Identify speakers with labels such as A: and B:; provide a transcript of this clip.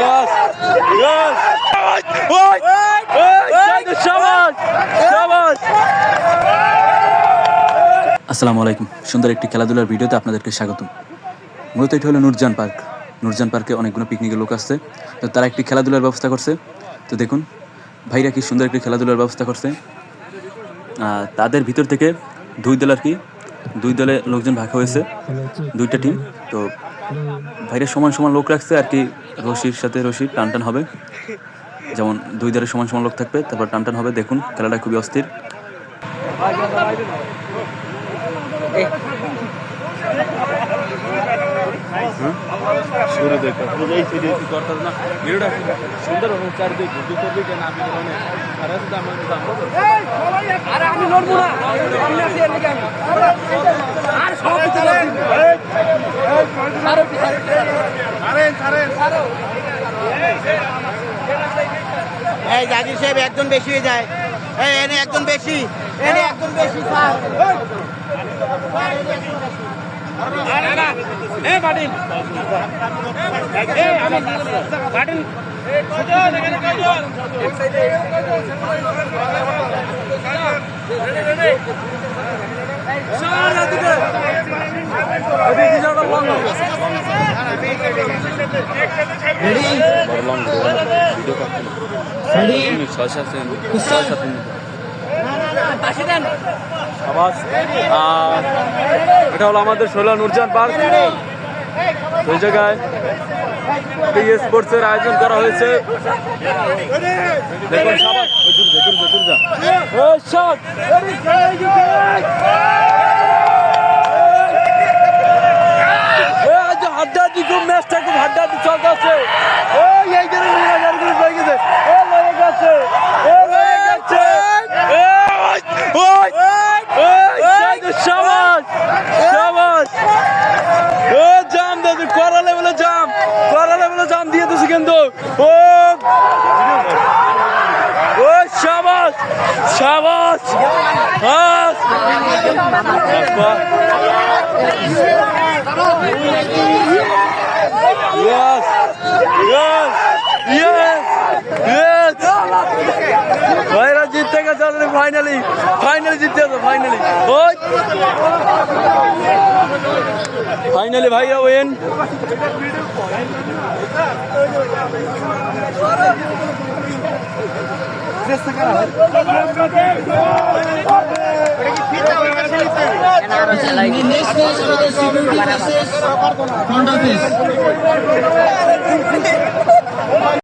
A: Yes! Yes! আসসালামু আলাইকুম। সুন্দর একটি খেলাধুলার ভিডিওতে আপনাদেরকে স্বাগতম। মূলত এটি হলো নূরজান পার্ক। নূরজান পার্কে অনেকগুলো পিকনিকের লোক আসছে। তো তারা একটি খেলাধুলার ব্যবস্থা করছে। তো দেখুন, ভাইরা কি সুন্দর একটি খেলাধুলার ব্যবস্থা করছে। তাদের ভিতর থেকে দুই দল আর কি, দুই দলে লোকজন ভাগ হয়েছে, দুইটা টিম তো ভাইরা সমান সমান লোক রাখছে, আর কি রশির সাথে রশি টান টান হবে। যেমন দুই ধারে সমান সমান লোক থাকবে, তারপর টান টান হবে, দেখুন, খেলাটা খুবই অস্থির।
B: দেখো এই
C: জাকির সাহেব একজন বেশি হয়ে যায়। এই এনে একজন বেশি এনে একজন বেশি স্যার।
D: এ
B: এটা হলো আমাদের শোলা নুরজান পার্ক। ওই জায়গায় এই স্পোর্টসের আয়োজন করা হয়েছে। দেখুন আজ হাড্ডাহাড্ডি খুব ম্যাচটা খুব হাড্ডাহাড্ডি চলতেছে কিন্তু ও ও শাবাশ শাবাশ হাস Yes! Yes! Yes! Yes! ভাইরা জিততে গেছে অলরেডি ফাইনালি ফাইনালি জিততে গেছে ফাইনালি ওই ফাইনালি ভাইয়া ওয়েন
E: ফ্রন্ট অফিস